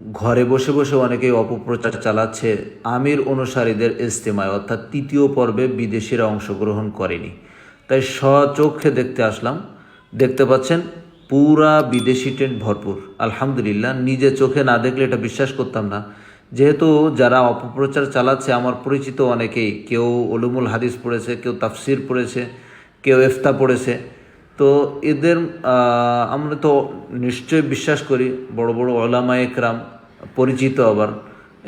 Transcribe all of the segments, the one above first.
ঘরে বসে বসে অনেকেই অপপ্রচার চালাচ্ছে আমির অনুসারীদের ইস্তেমায়, অর্থাৎ তৃতীয় পর্বে বিদেশিরা অংশগ্রহণ করেনি। তাই স্বচক্ষে দেখতে আসলাম, দেখতে পাচ্ছেন পুরা বিদেশি টেন্ট ভরপুর। আলহামদুলিল্লাহ, নিজে চোখে না দেখলে এটা বিশ্বাস করতাম না। যেহেতু যারা অপপ্রচার চালাচ্ছে, আমার পরিচিত অনেকেই, কেউ ওলুমুল হাদিস পড়েছে, কেউ তাফসির পড়েছে, কেউ এফতা পড়েছে। তো এদের আমরা তো নিশ্চয়ই বিশ্বাস করি, বড় বড় ওলামা একরাম পরিচিত আবার।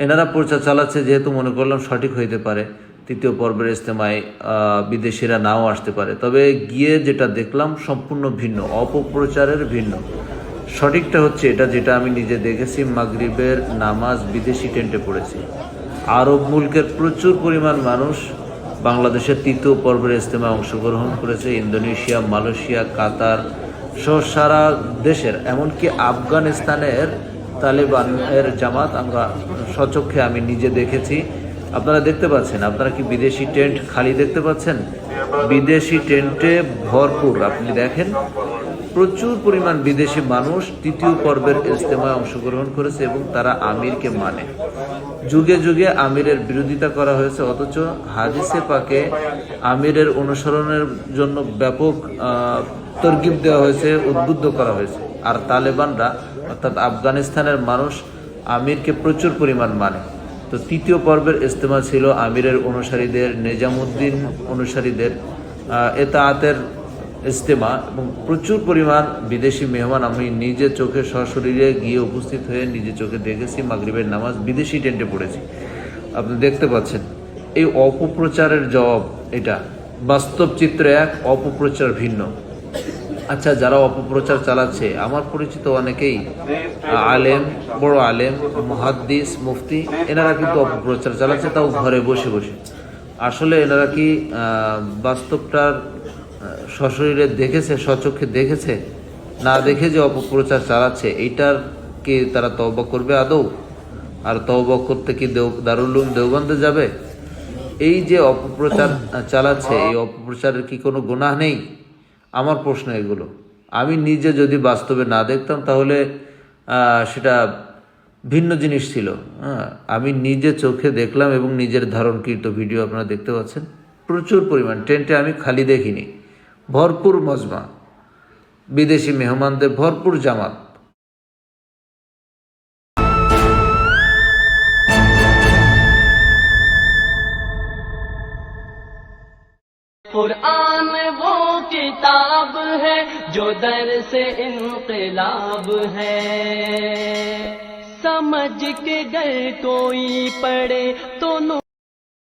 এনারা প্রচার চালাচ্ছে যেহেতু মনে করলাম সঠিক হইতে পারে, তৃতীয় পর্বের ইস্তেমায় বিদেশিরা নাও আসতে পারে। তবে গিয়ে যেটা দেখলাম সম্পূর্ণ ভিন্ন, অপপ্রচারের ভিন্ন। সঠিকটা হচ্ছে এটা যেটা আমি নিজে দেখেছি, মাগরিবের নামাজ বিদেশি টেন্টে পড়েছি। আরব মুলকের প্রচুর পরিমাণ মানুষ বাংলাদেশের তৃতীয় পর্বের ইজতেমায় অংশগ্রহণ করেছে ইন্দোনেশিয়া, মালয়েশিয়া, কাতার সহ সারা দেশের। এমনকি আফগানিস্তানের তালেবানের জামাত, আমরা সচক্ষে আমি নিজে দেখেছি। আপনারা দেখতে পাচ্ছেন, আপনারা কি বিদেশি টেন্ট খালি দেখতে পাচ্ছেন? বিদেশি টেন্টে ভরপুর, আপনি দেখেন? প্রচুর পরিমাণ বিদেশি মানুষ তৃতীয় পর্বের ইজতেমায় অংশগ্রহণ করেছে এবং তারা আমিরকে মানে। যুগে যুগে আমিরের বিরোধিতা করা হয়েছে অথচ হাদিসে পাকে আমিরের অনুসরণের জন্য ব্যাপক তরকিব দেওয়া হয়েছে উদ্বুদ্ধ করা হয়েছে। আর তালেবানরা অর্থাৎ আফগানিস্তানের মানুষ আমিরকে প্রচুর পরিমাণ মানে। তো তৃতীয় পর্বের ইজতেমা ছিল আমিরের অনুসারীদের নিজামুদ্দিন অনুসারীদের আহ, এতায়াতের ইজতেমা এবং প্রচুর পরিমাণ বিদেশি মেহমান আমি নিজে চোখে সশরীরে গিয়ে উপস্থিত হয়ে নিজে চোখে দেখেছি, মাগরিবের নামাজ বিদেশি টেন্টে পড়েছি। আপনি দেখতে পাচ্ছেন, এই অপপ্রচারের জবাব এটা। বাস্তব চিত্র এক, অপপ্রচার ভিন্ন। আচ্ছা যারা অপপ্রচার চালাচ্ছে, আমার পরিচিত অনেকেই আলেম, বড় আলেম, মহাদ্দিস, মুফতি, এনারা কিন্তু অপপ্রচার চালাচ্ছে, তাও ঘরে বসে বসে। আসলে এনারা কি বাস্তবটার সশরীরে দেখেছে সচক্ষে দেখেছে, না দেখে যে অপপ্রচার চালাচ্ছে, এইটার কি তারা তওবা করবে আদৌ? আর তওবা করতে কি দেও দারুল উলুম দেওবন্দে যাবে? এই যে অপপ্রচার চালাচ্ছে, এই অপপ্রচারের কি কোনো গুনাহ নেই? আমার প্রশ্ন এগুলো। আমি নিজে যদি বাস্তবে না দেখতাম, তাহলে সেটা ভিন্ন জিনিস ছিল। হ্যাঁ আমি নিজে চোখে দেখলাম এবং নিজের ধারণকৃত ভিডিও আপনারা দেখতে পাচ্ছেন। প্রচুর পরিমাণ। টেন্টে আমি খালি দেখিনি। ভরপুর মজমা বিদেশি মেহমানদের ভরপুর জামাত कुरान वो किताब है जो दर से इनकलाब है समझ के गए कोई पढ़े